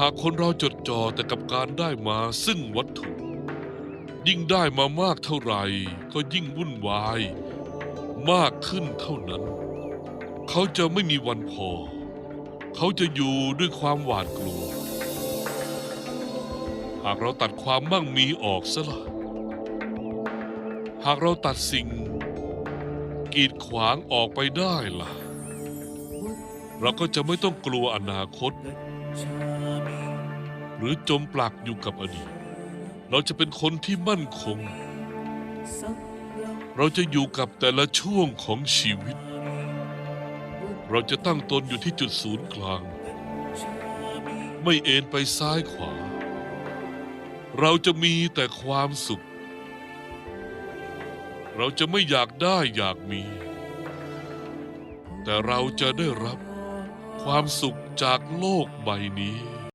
หากคนเราจดจ่อแต่กับการได้มาซึ่งวัตถุ ยิ่งได้มามากเท่าไหร่ ก็ยิ่งวุ่นวาย มากขึ้นเท่านั้น เขาจะไม่มีวันพอ เขาจะอยู่ด้วยความหวาดกลัว หากเราตัดความมั่งมีออกซะละหากเราตัดสิ่ง กีดขวางออกไปได้ล่ะ เราก็จะไม่ต้องกลัวอนาคต หรือจมปลักอยู่กับอดีต เราจะเป็นคนที่มั่นคง เราจะอยู่กับแต่ละช่วงของชีวิต เราจะตั้งตนอยู่ที่จุดศูนย์กลาง ไม่เอ็นไปซ้ายขวา เราจะมีแต่ความสุข เราจะไม่อยากได้อยากมี แต่เราจะได้รับความสุขจากโลกใบนี้